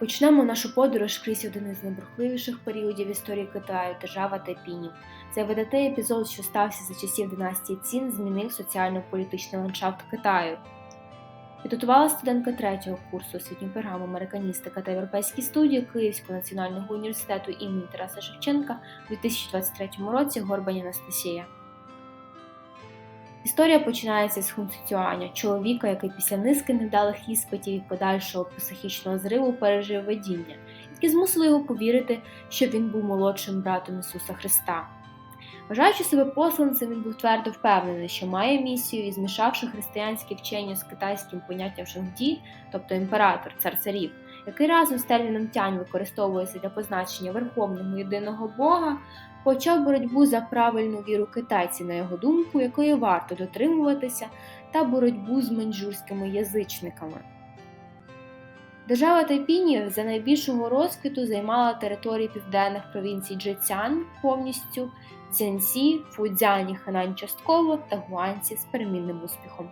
Почнемо нашу подорож крізь один із найбрухливіших періодів історії Китаю держава Тайпінів. Цей видатний епізод, що стався за часів династії Цін, змінив соціально-політичний ландшафт Китаю. Підготувала студентка третього курсу освітньої програми Американістика та європейські студії Київського національного університету імені Тараса Шевченка у 2023 році Горбані Анастасія. Історія починається з Хун чоловіка, який після низки невдалих іспитів і подальшого психічного зриву пережив видіння, які змусили його повірити, що він був молодшим братом Ісуса Христа. Вважаючи себе посланцем, він був твердо впевнений, що має місію і змішавши християнське вчення з китайським поняттям Шангді, тобто імператор, цар царів, який разом з тянь використовується для позначення верховного єдиного Бога, почав боротьбу за правильну віру китайців, на його думку, якої варто дотримуватися, та боротьбу з маньчжурськими язичниками. Держава Тайпінів за найбільшого розквіту займала території південних провінцій Джецян повністю, Цзянсі, Фудзяні, Ханань частково та Гуанці з перемінним успіхом.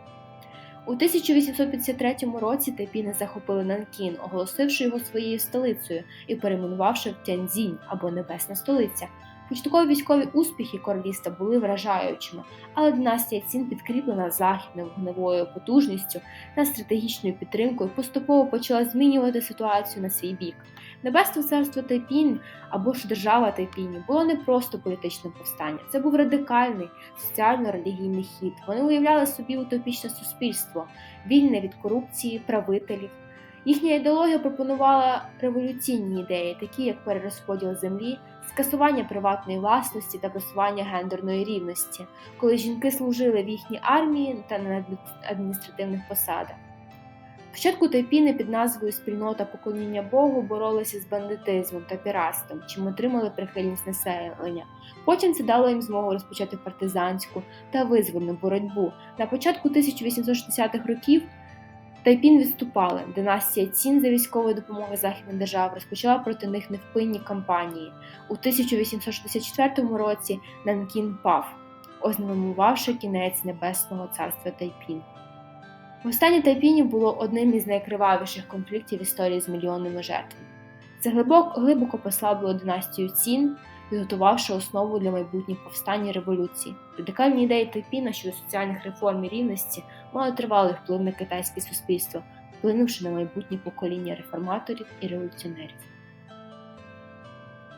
У 1853 році Тайпіни захопили Нанкін, оголосивши його своєю столицею і перейменувавши в Тяньцзінь або Небесна столиця. Початкові військові успіхи королівства були вражаючими, але династія Цін, підкріплена західною вогневою потужністю та стратегічною підтримкою, поступово почала змінювати ситуацію на свій бік. Небесне царство Тайпінь або ж держава Тайпіні було не просто політичне повстання, це був радикальний соціально-релігійний хід. Вони уявляли собі утопічне суспільство, вільне від корупції, правителів. Їхня ідеологія пропонувала революційні ідеї, такі як перерозподіл землі, скасування приватної власності та просування гендерної рівності, коли жінки служили в їхній армії та на адміністративних посадах. Спочатку тайпіни під назвою Спільнота поклоніння Богу боролися з бандитизмом та піратством, чим отримали прихильність населення. Потім це дало їм змогу розпочати партизанську та визвольну боротьбу. На початку 1860-х років Тайпін відступали. Династія Цін за військової допомоги західних держав розпочала проти них невпинні кампанії. У 1864 році Нанкін пав, ознаменувавши кінець небесного царства Тайпін. Повстання Тайпінів було одним із найкривавіших конфліктів історії з мільйонними жертвами. Це глибоко послабило династію Цін, підготувавши основу для майбутніх повстань і революцій. Радикальні ідеї Тайпіна щодо соціальних реформ і рівності мали тривалий вплив на китайське суспільство, вплинувши на майбутнє покоління реформаторів і революціонерів.